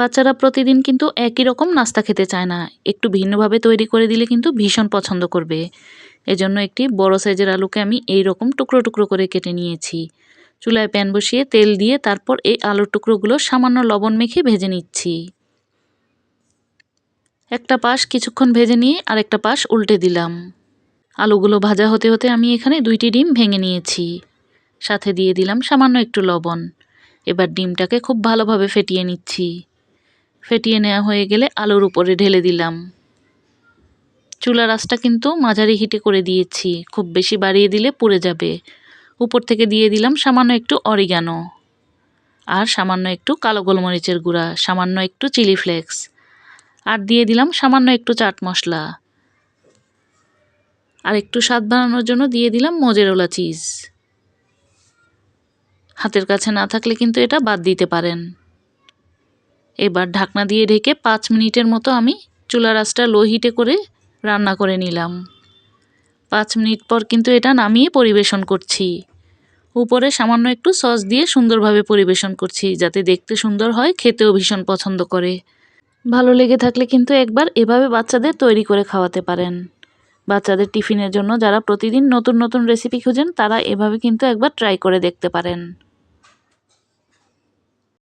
বাচ্চারা প্রতিদিন কিন্তু একই রকম নাস্তা খেতে চায় না। একটু ভিন্নভাবে তৈরি করে দিলে কিন্তু ভীষণ পছন্দ করবে। এজন্য একটি বড় সাইজের আলুকে আমি এই রকম টুকরো টুকরো করে কেটে নিয়েছি। চুলায় প্যান বসিয়ে তেল দিয়ে তারপর এই আলুর টুকরোগুলো সামান্য লবণ মেখে ভেজে নিচ্ছি। একটা পাশ কিছুক্ষণ ভেজে নিয়ে আরেকটা পাশ উল্টে দিলাম। আলুগুলো ভাজা হতে হতে আমি এখানে দুইটি ডিম ভেঙে নিয়েছি। সাথে দিয়ে দিলাম সামান্য একটু লবণ। এবার ডিমটাকে খুব ভালোভাবে ফেটিয়ে নিচ্ছি। ফেটিয়ে নেওয়া হয়ে গেলে আলুর উপরে ঢেলে দিলাম। চুলার আঁচটা কিন্তু মাঝারি হিটে করে দিয়েছি। খুব বেশি বাড়িয়ে দিলে পুড়ে যাবে। উপর থেকে দিয়ে দিলাম সামান্য একটু অরিগানো। আর সামান্য একটু কালো গোলমরিচের গুঁড়া, সামান্য একটু চিলি ফ্লেক্স। আর দিয়ে দিলাম সামান্য একটু চাট মশলা। আর একটু স্বাদ বানানোর জন্য দিয়ে দিলাম মোজেরোলা চিজ। হাতের কাছে না থাকলে কিন্তু এটা বাদ দিতে পারেন। এবার ঢাকনা দিয়ে ঢেকে পাঁচ মিনিটের মতো আমি চুলার আঁচটা লো হিটে করে রান্না করে নিলাম। পাঁচ মিনিট পর কিন্তু এটা নামিয়ে পরিবেশন করছি। উপরে সামান্য একটু সস দিয়ে সুন্দরভাবে পরিবেশন করছি, যাতে দেখতে সুন্দর হয়, খেতেও ভীষণ পছন্দ করে। ভালো লেগে থাকলে কিন্তু একবার এভাবে বাচ্চাদের তৈরি করে খাওয়াতে পারেন। বাচ্চাদের টিফিনের জন্য যারা প্রতিদিন নতুন নতুন রেসিপি খুঁজেন, তারা এভাবে কিন্তু একবার ট্রাই করে দেখতে পারেন।